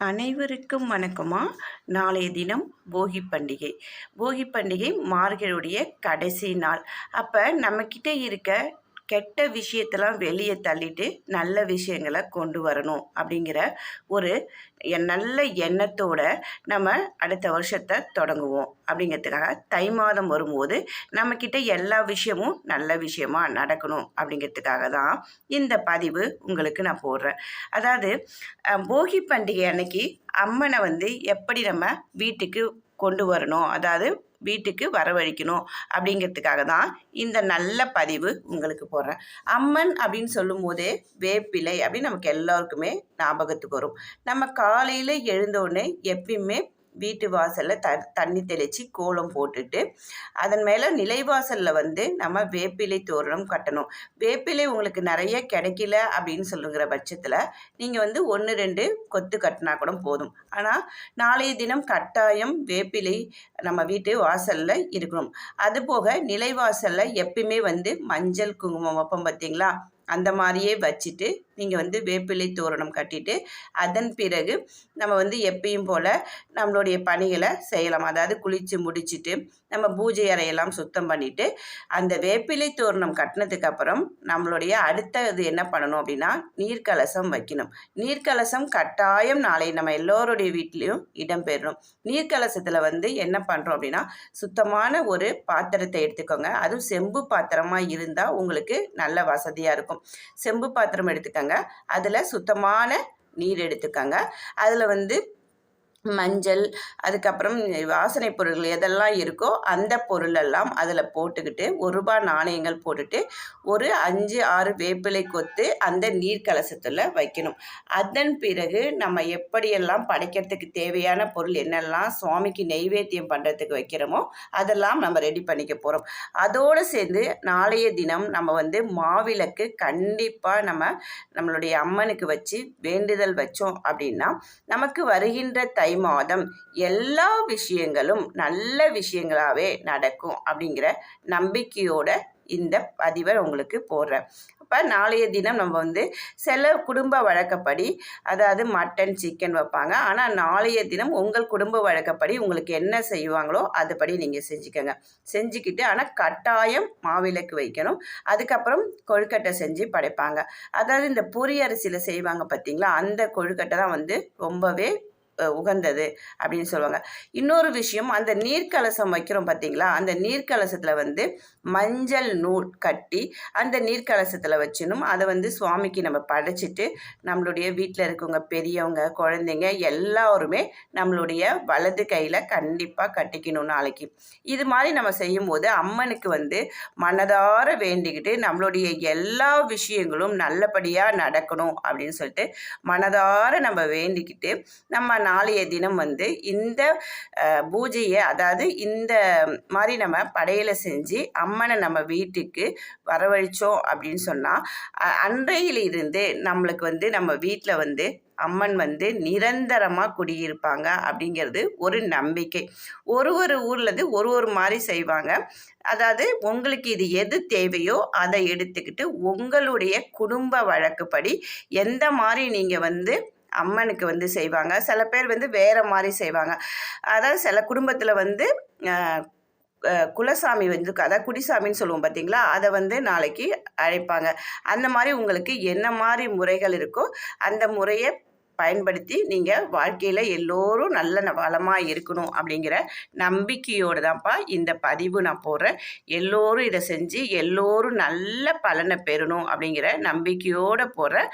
அனைவருக்கும் வணக்கமா? நாளைய தினம் போகி பண்டிகை. போகி பண்டிகை மார்கழியுடைய கடைசி நாள். அப்போ நம்மக்கிட்ட இருக்க கெட்ட விஷயத்தெல்லாம் வெளியே தள்ளிட்டு நல்ல விஷயங்களை கொண்டு வரணும் அப்படிங்கிற ஒரு நல்ல எண்ணத்தோட நம்ம அடுத்த வருஷத்தை தொடங்குவோம் அப்படிங்கிறதுக்காக தை மாதம் வரும்போது நம்மக்கிட்ட எல்லா விஷயமும் நல்ல விஷயமா நடக்கணும் அப்படிங்கிறதுக்காக தான் இந்த பதிவு உங்களுக்கு நான் போடுறேன். அதாவது போகி பண்டிகை அன்னைக்கு அம்மனை வந்து எப்படி நம்ம வீட்டுக்கு கொண்டு வரணும்? அதாவது வீட்டுக்கு வரவழைக்கணும் அப்படிங்கிறதுக்காக தான் இந்த நல்ல பதிவு உங்களுக்கு போடுறேன். அம்மன் அப்படின்னு சொல்லும் போதே வேப்பிலை அப்படின்னு நமக்கு எல்லாருக்குமே ஞாபகத்துக்கு வரும். நம்ம காலையில் எழுந்தோடனே எப்பயுமே வீட்டு வாசலில் த தண்ணி தெளித்து கோலம் போட்டுட்டு அதன் மேலே நிலைவாசலில் வந்து நம்ம வேப்பிலை தோரணம் கட்டணும். வேப்பிலை உங்களுக்கு நிறைய கிடைக்கல அப்படின்னு சொல்லுங்கிற பட்சத்தில் நீங்கள் வந்து ஒன்று ரெண்டு கொத்து கட்டினா கூட போதும். ஆனால் நாளைய தினம் கட்டாயம் வேப்பிலை நம்ம வீட்டு வாசலில் இருக்கணும். அதுபோக நிலைவாசலில் எப்பயுமே வந்து மஞ்சள் குங்குமம் வைப்போம் பார்த்தீங்களா அந்த மாதிரியே வச்சுட்டு நீங்கள் வந்து வேப்பிலை தோரணம் கட்டிட்டு அதன் பிறகு நம்ம வந்து எப்பயும் போல் நம்மளுடைய பணிகளை செய்யலாம். அதாவது குளித்து முடிச்சுட்டு நம்ம பூஜை அறையெல்லாம் சுத்தம் பண்ணிவிட்டு அந்த வேப்பிலை தோரணம் கட்டினதுக்கு அப்புறம் நம்மளுடைய அடுத்த இது என்ன பண்ணணும் அப்படின்னா நீர்க்கலசம் வைக்கணும். நீர்க்கலசம் கட்டாயம் நாளை நம்ம எல்லோருடைய வீட்லேயும் இடம்பெறணும் நீர்க்கலசத்தில் வந்து என்ன பண்ணுறோம் அப்படின்னா சுத்தமான ஒரு பாத்திரத்தை எடுத்துக்கோங்க. அதுவும் செம்பு பாத்திரமாக இருந்தால் உங்களுக்கு நல்ல வசதியாக இருக்கும். செம்பு பாத்திரம் எடுத்துக்கோங்க. அதில் சுத்தமான நீர் எடுத்துக்கங்க. அதில் வந்து மஞ்சள் அதுக்கப்புறம் வாசனை பொருட்கள் எதெல்லாம் இருக்கோ அந்த பொருளெல்லாம் அதில் போட்டுக்கிட்டு ஒரு ரூபாய் நாணயங்கள் போட்டுட்டு ஒரு அஞ்சு ஆறு வேப்பிலை கொத்து அந்த நீர் கலசத்தில் வைக்கணும். அதன் பிறகு நம்ம எப்படியெல்லாம் படைக்கிறதுக்கு தேவையான பொருள் என்னெல்லாம் சுவாமிக்கு நெய்வேத்தியம் பண்ணுறதுக்கு வைக்கிறோமோ அதெல்லாம் நம்ம ரெடி பண்ணிக்க போகிறோம் அதோடு சேர்ந்து நாளைய தினம் நம்ம வந்து மாவிளக்கு கண்டிப்பாக நம்ம நம்மளுடைய அம்மனுக்கு வச்சு வேண்டுதல் வச்சோம் அப்படின்னா நமக்கு வருகின்ற தை தை மாதம் எல்லா விஷயங்களும் நல்ல விஷயங்களாகவே நடக்கும் அப்படிங்கிற நம்பிக்கையோட இந்த பதிவை உங்களுக்கு போடுறேன். அப்போ நாளைய தினம் நம்ம வந்து சில குடும்ப வழக்கப்படி அதாவது மட்டன் சிக்கன் வைப்பாங்க. ஆனால் நாளைய தினம் உங்கள் குடும்ப வழக்கப்படி உங்களுக்கு என்ன செய்வாங்களோ அதுபடி நீங்கள் செஞ்சுக்கோங்க. செஞ்சுக்கிட்டு ஆனால் கட்டாயம் மாவிளக்கு வைக்கணும். அதுக்கப்புறம் கொழுக்கட்டை செஞ்சு படைப்பாங்க. அதாவது இந்த பொரி அரிசியில் செய்வாங்க பார்த்தீங்களா அந்த கொழுக்கட்டை தான் வந்து ரொம்பவே உகந்தது அப்படின்னு சொல்லுவாங்க. இன்னொரு விஷயம் அந்த நீர்க்கலசம் வைக்கிறோம் பார்த்தீங்களா அந்த நீர்க்கலசத்தில் வந்து மஞ்சள் நூல் கட்டி அந்த நீர்க்கலசத்தில் வச்சிடணும் அதை வந்து சுவாமிக்கு நம்ம படைச்சிட்டு நம்மளுடைய வீட்டில் இருக்கவங்க பெரியவங்க குழந்தைங்க எல்லாருமே நம்மளுடைய வலது கையில் கண்டிப்பாக கட்டிக்கணும் நாளைக்கு. இது மாதிரி நம்ம செய்யும்போது அம்மனுக்கு வந்து மனதார வேண்டிக்கிட்டு நம்மளுடைய எல்லா விஷயங்களும் நல்லபடியாக நடக்கணும் அப்படின்னு சொல்லிட்டு மனதார நம்ம வேண்டிக்கிட்டு நம்ம நாளைய தினம் வந்து இந்த பூஜையை அதாவது இந்த மாதிரி நம்ம படையலை செஞ்சு அம்மனை நம்ம வீட்டுக்கு வரவழைச்சோம் அப்படின்னு சொன்னால் அன்றையிலிருந்து நம்மளுக்கு வந்து நம்ம வீட்டில் வந்து அம்மன் வந்து நிரந்தரமாக குடியிருப்பாங்க அப்படிங்கிறது ஒரு நம்பிக்கை. ஒரு ஒரு ஊர்லேருந்து ஒரு ஒரு மாதிரி செய்வாங்க. அதாவது உங்களுக்கு இது எது தேவையோ அதை எடுத்துக்கிட்டு உங்களுடைய குடும்ப வழக்குப்படி எந்த மாதிரி நீங்கள் வந்து அம்மனுக்கு வந்து செய்வாங்க. சில பேர் வந்து வேறு மாதிரி செய்வாங்க. அதாவது சில குடும்பத்தில் வந்து குலசாமி வந்து அதாவது குடிசாமின்னு சொல்லுவோம் பார்த்தீங்களா அதை வந்து நாளைக்கு அழைப்பாங்க. அந்த மாதிரி உங்களுக்கு என்ன மாதிரி முறைகள் இருக்கோ அந்த முறையை பயன்படுத்தி நீங்கள் வாழ்க்கையில் எல்லோரும் நல்ல வளமாக இருக்கணும் அப்படிங்கிற நம்பிக்கையோடு தான்ப்பா இந்த பதிவு நான் போடுறேன். எல்லோரும் இதை செஞ்சு எல்லோரும் நல்ல பலனை பெறணும் அப்படிங்கிற நம்பிக்கையோடு போடுற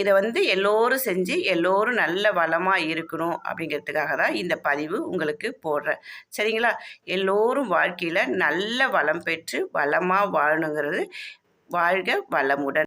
இதை வந்து எல்லோரும் செஞ்சு எல்லோரும் நல்ல வளமாக இருக்கணும் அப்படிங்கிறதுக்காக தான் இந்த பதிவு உங்களுக்கு போடுறேன். சரிங்களா? எல்லோரும் வாழ்க்கையில் நல்ல வளம் பெற்று வளமாக வாழணுங்கிறது வாழ்க வளமுடன்.